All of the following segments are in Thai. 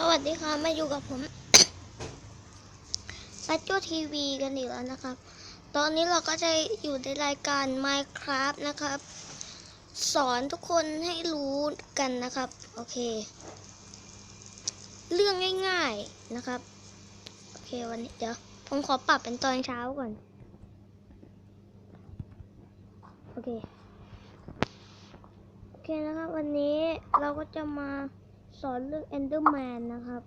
สวัสดีค่ะมาอยู่กับผมซัจโจทีวีกันอีกแล้วนะครับ ตอนนี้เราก็จะอยู่ในรายการ Minecraft นะครับ สอนทุกคนให้รู้กันนะครับ โอเค เรื่องง่ายๆนะครับ โอเควันนี้เดี๋ยว ผมขอปรับเป็นตอนเช้าก่อน โอเค โอเคนะครับ วันนี้เราก็จะมา สอนเรื่อง Enderman นะครับ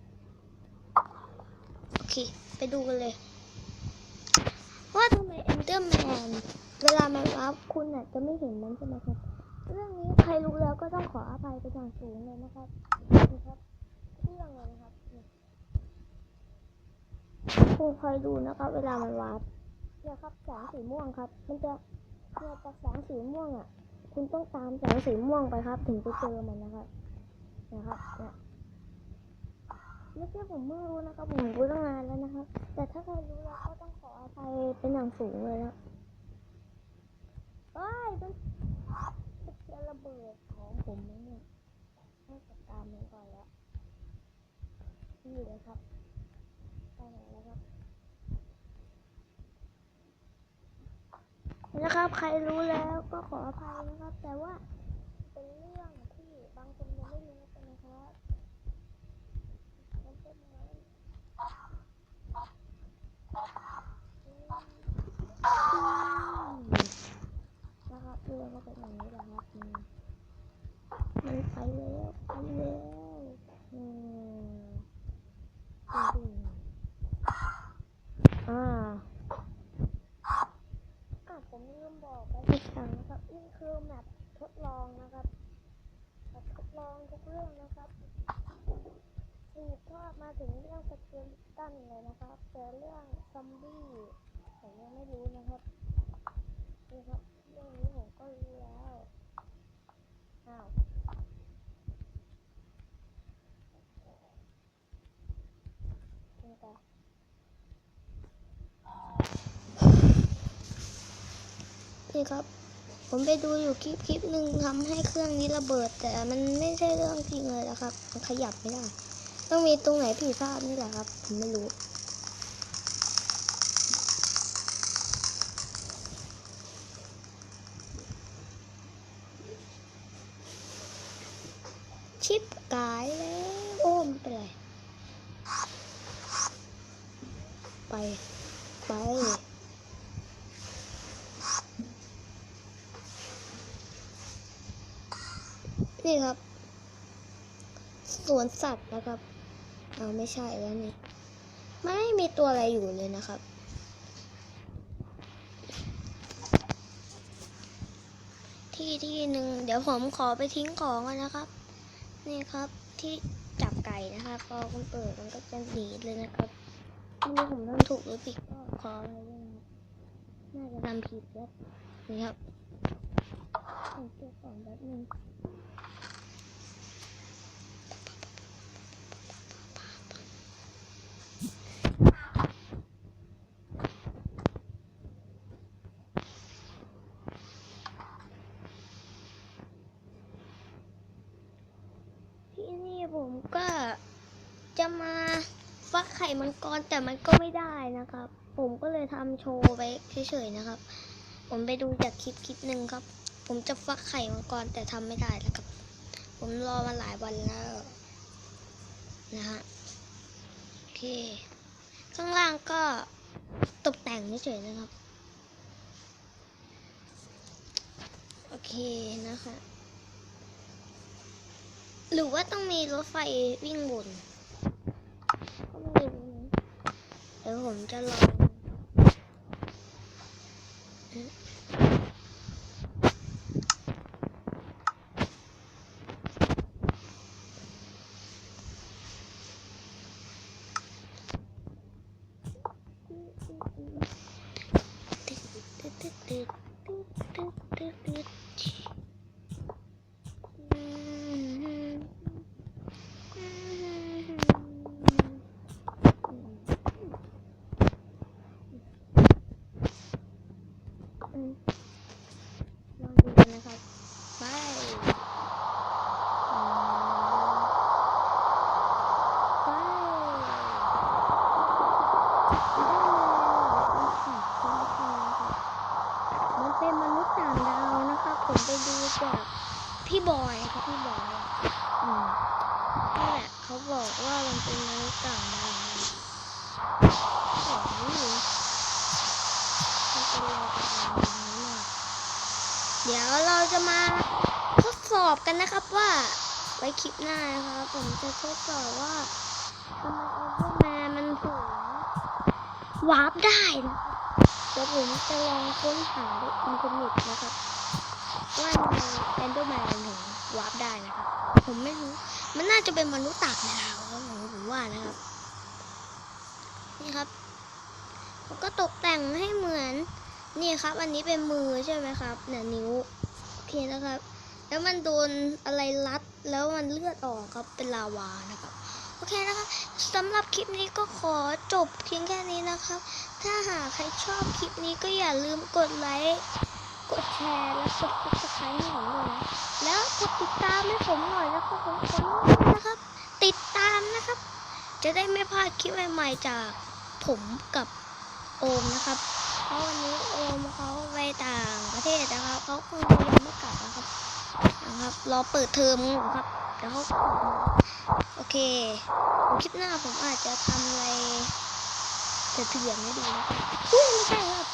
โอเค ไปดูกันเลย ว่าทำไม Enderman เวลามันรับคุณอะจะไม่เห็นมันใช่ไหมครับ เรื่องนี้ใครรู้แล้วก็ต้องขออภัยไปนอย่างสูงเลยนะครับนี่ครับเรื่องเลยนะครับนี่คุณคอยดูนะครับ เวลามันวาร์ปเนี่ยครับแสงสีม่วงครับ มันจะเนี่ยจากแสงสีม่วงอะ คุณต้องตามแสงสีม่วงไปครับ ถึงจะเจอมันนะครับ นะครับเนี่ยไม่ใช่ผมไม่รู้นะครับผมรู้ตั้งนานแล้วนะครับ แต่ถ้าใครรู้แล้วก็ต้องขออภัยเป็นอย่างสูงเลยนะเอ้ยมันจะระเบิดของผมไหมเนี่ยให้จัดการมันก่อนแล้วนี่เลยครับไปไหนแล้วครับนะครับ ใครรู้แล้วก็ขออภัยนะครับ แต่ว่าเป็นเรื่องที่บางคนยังไม่รู้กันนะครับมันเป็นไงนะครับเรื่องก็เป็นอย่างนี้แหละครับอืมมัน ไปแล้วไปแล้วอ่าอะผมลืมบอกไปอีกครั้งนะครับนี่คือแมปทดลองนะครับแมปทดลองทุกเรื่องนะครับสืบทอดมาถึงเรื่องสเกลตันเลยนะครับแต่เรื่องซอมบี้ผมยังไม่รู้นะครับนี่ครับเรื่องนี้ผมก็รู้แล้วอ้าว นี่ค่ะนี่ครับ ผมไปดูอยู่คลิปคลิปหนึ่งทำให้เครื่องนี้ระเบิด แต่มันไม่ใช่เรื่องจริงเลยนะครับ มันขยับไม่ได้ ต้องมีตรงไหนผิดพลาดนี่แหละครับ ผมไม่รู้ ชิปกายแล้ว โอ้ไม่เป็นไร ไป ไป นี่ครับ สวนสัตว์นะครับเอาไม่ใช่แล้วนี่ ไม่มีตัวอะไรอยู่เลยนะครับที่ที่หนึ่งเดี๋ยวผมขอไปทิ้งของก่อนนะครับ นี่ครับที่จับไก่นะครับพอคุณเปิดมันก็จะหนีเลยนะครับ ไม่รู้ผมทำถูกหรือผิดก็ขออะไรด้วยนะน่าจะทำผิดแล้วนี่ครับผมเก็บของแป๊บนึงที่นี่ผมก็จะมา ฟักไข่มังกรแต่มันก็ไม่ได้นะครับ ผมก็เลยทำโชว์ไปเฉยๆนะครับ ผมไปดูจากคลิปคลิปหนึ่งครับ ผมจะฟักไข่มังกรแต่ทำไม่ได้แล้วครับ ผมรอมาหลายวันแล้วนะฮะโอเค ข้างล่างก็ตกแต่งเฉยๆนะครับ โอเคนะคะ หรือว่าต้องมีรถไฟวิ่งบน ดี๋ยวผมจะลองติดติดติด มันเป็นมนุษย์ต่างดาวนะคะผมไปดูจากพี่บอยครับพี่บอยอืมนี่แหละเขาบอกว่ามันเป็นมนุษย์ต่างดาวเดี๋ยวเราจะมาทดสอบกันนะครับว่าไว้คลิปหน้านะครัผมจะทดสอบว่า วาร์ปได้นะครับเดี๋ยวผมจะลองค้นหาในอินเทอร์เน็ตนะครับว่าทำไมเอนเดอร์แมนถึงวาร์ปได้นะครับ ผมไม่รู้ มันน่าจะเป็นมนุษย์ต่างดาวครับผมผมว่านะครับ นี่ครับผมก็ตกแต่งให้เหมือน นี่ครับ อันนี้เป็นมือใช่ไหมครับ เนี่ยนิ้ว โอเคนะครับ แล้วมันโดนอะไรรัด แล้วมันเลือดออกครับ เป็นลาวานะครับ โอเคนะคะสำหรับคลิปนี้ก็ขอจบเพียงแค่นี้นะครับ ถ้าหากใครชอบคลิปนี้ก็อย่าลืมกดไลค์กดแชร์และกด subscribe ให้ผมด้วยนะแล้วกดติดตามให้ผมหน่อยนะครับผมขอร้องนะครับ ติดตามนะครับ จะได้ไม่พลาดคลิปใหม่ๆจากผมกับโอมนะครับ เพราะวันนี้โอมเขาไปต่างประเทศนะครับเขาคงยังไม่กลับนะครับนะครับรอเปิดเทอมครับ เดี๋ยวเขากลับมาโอเคคลิปหน้าผมอาจจะทำอะไรเถื่อนให้ดูนะครับอุ้ยไม่ใช่ครับ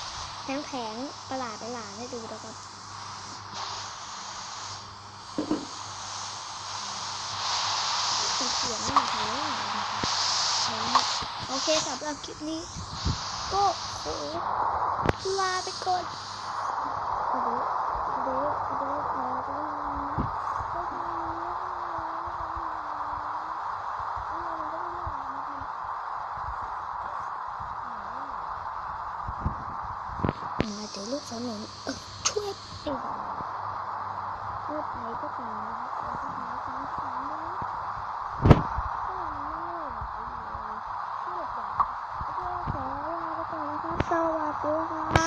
แผงๆประหลาดประหลาดให้ดูนะครับเถื่อนไม่มีใครว่านะคะโอเคสำหรับคลิปนี้ ก็ขอลาไปก่อน สนุนช่วยติดพูดไปก็ตามก็ตสวัสดีค่ะ